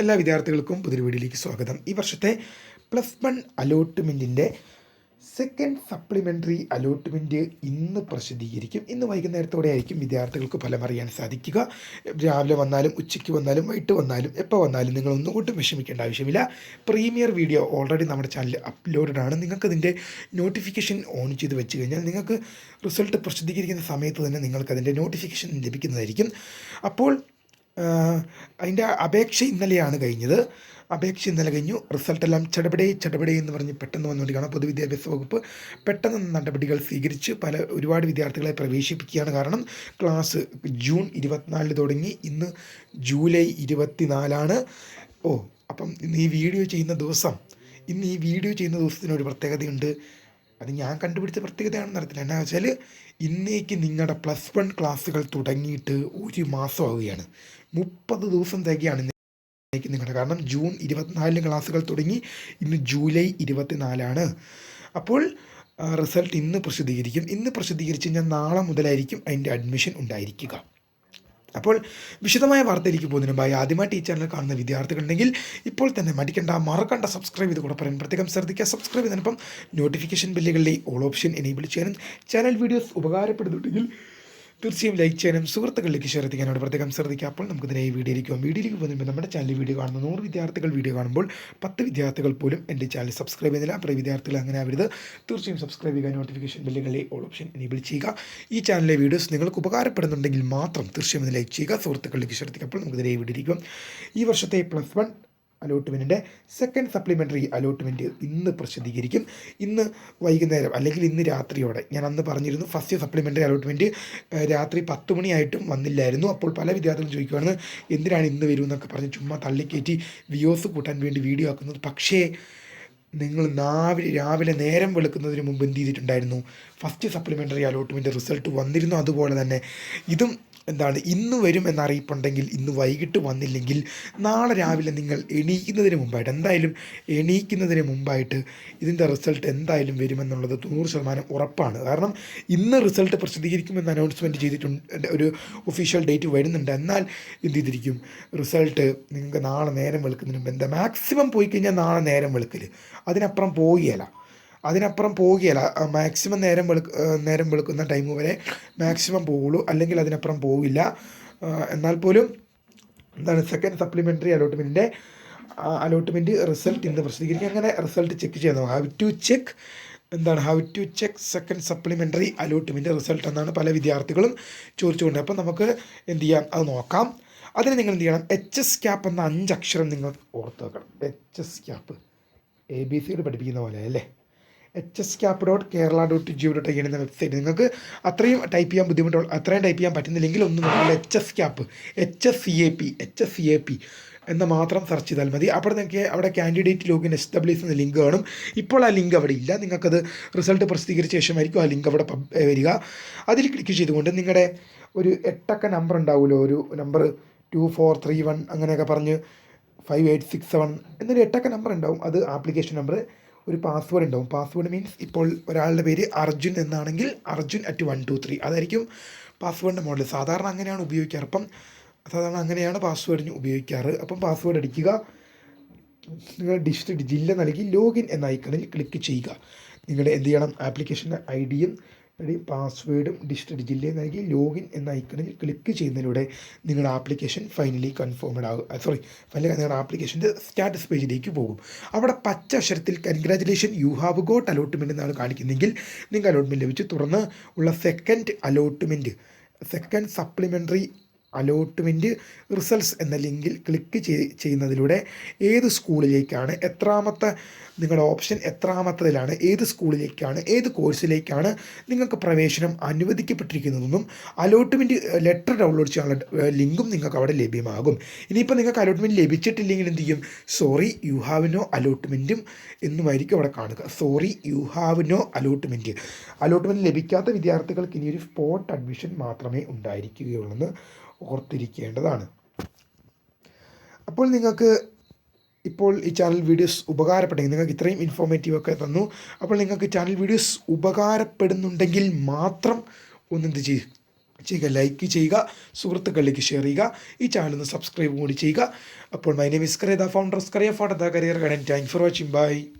എല്ലാ വിദ്യാർത്ഥികൾക്കും പുതിയൊരു വീഡിയോയിലേക്ക് സ്വാഗതം. ഈ വർഷത്തെ പ്ലസ് വൺ അലോട്ട്മെന്റിന്റെ സെക്കൻഡ് സപ്ലിമെന്ററി അലോട്ട്മെന്റ് ഇന്ന് പ്രസിദ്ധീകരിക്കും. ഇന്ന് വൈകുന്നേരത്തോടെ ആയിരിക്കും വിദ്യാർത്ഥികൾക്ക് ഫലം അറിയാൻ സാധിക്കുക. രാവിലെ വന്നാലും ഉച്ചയ്ക്ക് വന്നാലും വൈകിട്ട് വന്നാലും എപ്പോൾ വന്നാലും നിങ്ങൾ ഒന്നുകൊണ്ടും വിഷമിക്കേണ്ട ആവശ്യമില്ല. പ്രീമിയർ വീഡിയോ ഓൾറെഡി നമ്മുടെ ചാനലിൽ അപ്ലോഡഡ് ആണ്. നിങ്ങൾക്ക് അതിന്റെ നോട്ടിഫിക്കേഷൻ ഓൺ ചെയ്ത് വെച്ച് കഴിഞ്ഞാൽ നിങ്ങൾക്ക് റിസൾട്ട് പ്രസിദ്ധീകരിക്കുന്ന സമയത്ത് തന്നെ നിങ്ങൾക്ക് അതിന്റെ നോട്ടിഫിക്കേഷൻ ലഭിക്കുന്നതായിരിക്കും. അപ്പോൾ അതിന്റെ അപേക്ഷ ഇന്നലെയാണ് കഴിഞ്ഞത്. അപേക്ഷ ഇന്നലെ കഴിഞ്ഞു. റിസൾട്ടെല്ലാം ചടപടേ ചടപടേ എന്ന് പറഞ്ഞ് പെട്ടെന്ന് വന്നുകൊണ്ടിരിക്കുകയാണ്. പൊതുവിദ്യാഭ്യാസ വകുപ്പ് പെട്ടെന്ന് നടപടികൾ സ്വീകരിച്ച് പല ഒരുപാട് വിദ്യാർത്ഥികളെ പ്രവേശിപ്പിക്കുകയാണ്. കാരണം ക്ലാസ് ജൂൺ ഇരുപത്തിനാലിന് തുടങ്ങി. ഇന്ന് ജൂലൈ ഇരുപത്തിനാലാണ്. ഓ അപ്പം ഇന്ന് ഈ വീഡിയോ ചെയ്യുന്ന ദിവസം ഇന്ന് ഈ വീഡിയോ ചെയ്യുന്ന ദിവസത്തിന് ഒരു പ്രത്യേകതയുണ്ട്. അത് ഞാൻ കണ്ടുപിടിച്ച പ്രത്യേകതയാണെന്ന് അറിയത്തില്ല. എന്നാ വെച്ചാൽ ഇന്നേക്ക് നിങ്ങളുടെ പ്ലസ് വൺ ക്ലാസ്സുകൾ തുടങ്ങിയിട്ട് ഒരു മാസമാവുകയാണ് മുപ്പത് ദിവസം തികയാണ് ഇന്നേക്ക് നിങ്ങളുടെ കാരണം ജൂൺ ഇരുപത്തിനാലിന് ക്ലാസ്സുകൾ തുടങ്ങി ഇന്ന് ജൂലൈ ഇരുപത്തിനാലാണ്. അപ്പോൾ റിസൾട്ട് ഇന്ന് പ്രസിദ്ധീകരിക്കും. ഇന്ന് പ്രസിദ്ധീകരിച്ച് കഴിഞ്ഞാൽ നാളെ മുതലായിരിക്കും അതിന്റെ അഡ്മിഷൻ ഉണ്ടായിരിക്കുക. അപ്പോൾ വിശദമായ വാർത്തയിലേക്ക് പോകുന്നതിന് മുമ്പായി ആദ്യമായിട്ട് ഈ ചാനൽ കാണുന്ന വിദ്യാർത്ഥികളുണ്ടെങ്കിൽ ഇപ്പോൾ തന്നെ മടിക്കണ്ട മറക്കണ്ട സബ്സ്ക്രൈബ് ചെയ്ത് കൂടെ പറയാൻ പ്രത്യേകം ശ്രദ്ധിക്കുക. സബ്സ്ക്രൈബ് ചെയ്തതിനൊപ്പം നോട്ടിഫിക്കേഷൻ ബില്ലുകളിലെ ഓൾ ഓപ്ഷൻ എനേബിൾ ചെയ്യാനും ചാനൽ വീഡിയോസ് ഉപകാരപ്പെടുന്നുണ്ടെങ്കിൽ തീർച്ചയായും ലൈക്ക് ചെയ്യാനും സുഹൃത്തുക്കളിലേക്ക് ഷെയർ എത്തിക്കാനോട് പ്രത്യേകം ശ്രദ്ധിക്കുക അപ്പോൾ നമുക്ക് ഇതിനെ ഈ വീഡിയോയിലേക്ക് വീഡിയോയിലേക്ക് പോകുമ്പോൾ നമ്മുടെ ചാനൽ വീഡിയോ കാണുന്ന നൂറ് വിദ്യാർത്ഥികൾ വീഡിയോ കാണുമ്പോൾ പത്ത് വിദ്യാർത്ഥികൾ പോലും എന്റെ ചാനൽ സബ്സ്ക്രൈബ് ചെയ്യുന്നില്ല. അപ്പോൾ വിദ്യാർത്ഥികൾ അങ്ങനെ ആവരുത്. തീർച്ചയായും സബ്സ്ക്രൈബ് ചെയ്യുക നോട്ടിഫിക്കേഷൻ ബില്ലുകളിലെ ഓൾ ഓപ്ഷൻ എനേബിൾ ചെയ്യുക. ഈ ചാനലിലെ വീഡിയോസ് നിങ്ങൾക്ക് ഉപകാരപ്പെടുന്നുണ്ടെങ്കിൽ മാത്രം തീർച്ചയായും ലൈക്ക് ചെയ്യുക സുഹൃത്തുക്കളിലേക്ക് എത്തിക്കുക അപ്പോൾ നമുക്ക് ഇതിനെ ഈ പോകാം. ഈ വർഷത്തെ പ്ലസ് വൺ അലോട്ട്മെന്റിന്റെ സെക്കൻഡ് സപ്ലിമെന്ററി അലോട്ട്മെന്റ് ഇന്ന് പ്രസിദ്ധീകരിക്കും. ഇന്ന് വൈകുന്നേരം അല്ലെങ്കിൽ ഇന്ന് രാത്രിയോടെ ഞാൻ അന്ന് പറഞ്ഞിരുന്നു ഫസ്റ്റ് സപ്ലിമെന്ററി അലോട്ട്മെന്റ് രാത്രി പത്ത് മണിയായിട്ടും വന്നില്ലായിരുന്നു. അപ്പോൾ പല വിദ്യാർത്ഥികളും ചോദിക്കുകയാണ് എന്തിനാണ് ഇന്ന് വരുമെന്നൊക്കെ പറഞ്ഞ് ചുമ്മാ തള്ളിക്കയറ്റി വ്യൂസ് കൂട്ടാൻ വേണ്ടി വീഡിയോ ആക്കുന്നത്? പക്ഷേ നിങ്ങൾ നാവിലെ രാവിലെ നേരം വെളുക്കുന്നതിന് മുമ്പ് എന്ത് ചെയ്തിട്ടുണ്ടായിരുന്നു? ഫസ്റ്റ് സപ്ലിമെന്ററി അലോട്ട്മെന്റ് റിസൾട്ട് വന്നിരുന്നു അതുപോലെ തന്നെ. ഇതും എന്താണ് ഇന്ന് വരും എന്നറിയിപ്പുണ്ടെങ്കിൽ ഇന്ന് വൈകിട്ട് വന്നില്ലെങ്കിൽ നാളെ രാവിലെ നിങ്ങൾ എണീക്കുന്നതിന് മുമ്പായിട്ട് എന്തായാലും എണീക്കുന്നതിന് മുമ്പായിട്ട് ഇതിന്റെ റിസൾട്ട് എന്തായാലും വരുമെന്നുള്ളത് തൊണ്ണൂറ് ശതമാനം ഉറപ്പാണ്. കാരണം ഇന്ന് റിസൾട്ട് പ്രസിദ്ധീകരിക്കുമെന്ന് അനൗൺസ്മെന്റ് ചെയ്തിട്ടുണ്ട് ഒരു ഒഫീഷ്യൽ ഡേറ്റ് വരുന്നുണ്ട്. എന്നാൽ എന്ത് ചെയ്തിരിക്കും? റിസൾട്ട് നിങ്ങൾക്ക് നാളെ നേരം വെളുക്കുന്നതിന് മുമ്പ് എന്താ മാക്സിമം പോയി കഴിഞ്ഞാൽ നാളെ നേരം വെളുക്കൽ അതിനപ്പുറം പോവുകയില്ല അതിനപ്പുറം പോവുകയില്ല മാക്സിമം നേരം വെളു നേരം വെളുക്കുന്ന ടൈം വരെ മാക്സിമം പോവുള്ളൂ. അല്ലെങ്കിൽ അതിനപ്പുറം പോവില്ല. എന്നാൽ പോലും എന്താണ് സെക്കൻഡ് സപ്ലിമെന്ററി അലോട്ട്മെന്റിന്റെ അലോട്ട്മെന്റ് റിസൾട്ട് ഇന്ന് പ്രസിദ്ധീകരിക്കും. അങ്ങനെ റിസൾട്ട് ചെക്ക് ചെയ്യാൻ ഹൗ ടു ചെക്ക് എന്താണ്? How to check second supplementary allotment result എന്നാണ് പല വിദ്യാർത്ഥികളും ചോദിച്ചുകൊണ്ട്. അപ്പോൾ നമുക്ക് എന്ത് ചെയ്യാം? അത് നോക്കാം. അതിന് നിങ്ങൾ എന്ത് ചെയ്യണം? എച്ച് എസ് ക്യാപ്പ് എന്ന അഞ്ചക്ഷരം നിങ്ങൾ ഓർത്ത് വെക്കണം. H S cap A B സിയിൽ പഠിപ്പിക്കുന്ന പോലെ അല്ലേ? H S cap dot Kerala dot Jio dot I എന്ന വെബ്സൈറ്റ് നിങ്ങൾക്ക് അത്രയും ടൈപ്പ് ചെയ്യാൻ ബുദ്ധിമുട്ടുള്ള അത്രയും ടൈപ്പ് ചെയ്യാൻ പറ്റുന്നില്ലെങ്കിൽ ഒന്ന് നോക്കാം H S cap H S C A P H S C A P എന്ന് മാത്രം സെർച്ച് ചെയ്താൽ മതി. അപ്പോൾ നിങ്ങൾക്ക് അവിടെ കാൻഡിഡേറ്റ് ലോഗിൻ എസ് ഡബ്ല്യു എന്ന ലിങ്ക് കാണും. ഇപ്പോൾ ആ ലിങ്ക് അവിടെ ഇല്ല. നിങ്ങൾക്കത് റിസൾട്ട് പ്രസിദ്ധീകരിച്ച ശേഷമായിരിക്കും ആ ലിങ്ക് അവിടെ വരിക. അതിൽ ക്ലിക്ക് ചെയ്തുകൊണ്ട് നിങ്ങളുടെ ഒരു എട്ടക്ക നമ്പർ ഉണ്ടാവുമല്ലോ. ഒരു number two four three one അങ്ങനെയൊക്കെ പറഞ്ഞ് ഫൈവ് എയ്റ്റ് സിക്സ് സെവൻ എന്നൊരു എട്ടക്ക നമ്പർ ഉണ്ടാവും. അത് ആപ്ലിക്കേഷൻ നമ്പർ ഒരു പാസ്വേഡ് ഉണ്ടാവും. പാസ്വേഡ് മീൻസ് ഇപ്പോൾ ഒരാളുടെ പേര് അർജുൻ എന്നാണെങ്കിൽ Arjun at one two three അതായിരിക്കും പാസ്വേഡിന്റെ മോഡൽ സാധാരണ അങ്ങനെയാണ് ഉപയോഗിക്കാറ്. അപ്പം സാധാരണ അങ്ങനെയാണ് പാസ്വേഡിന് ഉപയോഗിക്കാറ്. അപ്പം പാസ്വേഡ് അടിക്കുക. നിങ്ങൾ ഡിസ്ട്രിക്ട് ജില്ല നൽകി ലോഗിൻ എന്ന ഐക്കണിൽ ക്ലിക്ക് ചെയ്യുക. നിങ്ങളുടെ എന്ത് ചെയ്യണം? ആപ്ലിക്കേഷന്റെ ഐ ഡിയും പാസ്വേഡും ഡിസ്ട്രിക്ട് ജില്ലയും നൽകി ലോഗിൻ എന്ന ഐക്കണിൽ ക്ലിക്ക് ചെയ്യുന്നതിലൂടെ നിങ്ങളുടെ ആപ്ലിക്കേഷൻ ഫൈനലി കൺഫേംഡ് ആകും. സോറി ഫൈനലി നിങ്ങളുടെ ആപ്ലിക്കേഷന്റെ സ്റ്റാറ്റസ് പേജിലേക്ക് പോകും. അവിടെ പച്ച അക്ഷരത്തിൽ congratulation you have got allotment എന്നാണ് കാണിക്കുന്നതെങ്കിൽ നിങ്ങൾക്ക് അലോട്ട്മെന്റ് ലഭിച്ചു. തുടർന്ന് ഉള്ള second allotment second supplementary allotment results എന്ന ലിങ്കിൽ ക്ലിക്ക് ചെയ്യുന്നതിലൂടെ ഏത് സ്കൂളിലേക്കാണ് എത്രാമത്തെ നിങ്ങളുടെ ഓപ്ഷൻ എത്രാമത്തതിലാണ് ഏത് സ്കൂളിലേക്കാണ് ഏത് കോഴ്സിലേക്കാണ് നിങ്ങൾക്ക് പ്രവേശനം അനുവദിക്കപ്പെട്ടിരിക്കുന്നതെന്നും അലോട്ട്മെന്റ് ലെറ്റർ ഡൗൺലോഡ് ചെയ്യാനുള്ള ലിങ്കും നിങ്ങൾക്ക് അവിടെ ലഭ്യമാകും. ഇനിയിപ്പോൾ നിങ്ങൾക്ക് അലോട്ട്മെന്റ് ലഭിച്ചിട്ടില്ലെങ്കിൽ എന്ത് ചെയ്യും? സോറി യു ഹാവ് നോ അലോട്ട്മെന്റും എന്നുമായിരിക്കും അവിടെ കാണുക. Sorry you have no allotment allotment ലഭിക്കാത്ത വിദ്യാർത്ഥികൾക്ക് ഇനിയൊരു സ്പോട്ട് അഡ്മിഷൻ മാത്രമേ ഉണ്ടായിരിക്കുകയുള്ളൂ ഓർത്തിരിക്കേണ്ടതാണ്. അപ്പോൾ നിങ്ങൾക്ക് ഇപ്പോൾ ഈ ചാനൽ വീഡിയോസ് ഉപകാരപ്പെട്ടെങ്കിൽ നിങ്ങൾക്ക് ഇത്രയും ഇൻഫോർമേറ്റീവ് ഒക്കെ തന്നു. അപ്പോൾ നിങ്ങൾക്ക് ചാനൽ വീഡിയോസ് ഉപകാരപ്പെടുന്നുണ്ടെങ്കിൽ മാത്രം ഒന്നെന്ത് ചെയ്യും ചെയ്യുക ലൈക്ക് ചെയ്യുക സുഹൃത്തുക്കളിലേക്ക് ഷെയർ ചെയ്യുക ഈ ചാനൽ ഒന്ന് സബ്സ്ക്രൈബ് കൂടി ചെയ്യുക. അപ്പോൾ my name is Kariya the founder Skaria for the career കടൻ thank for watching by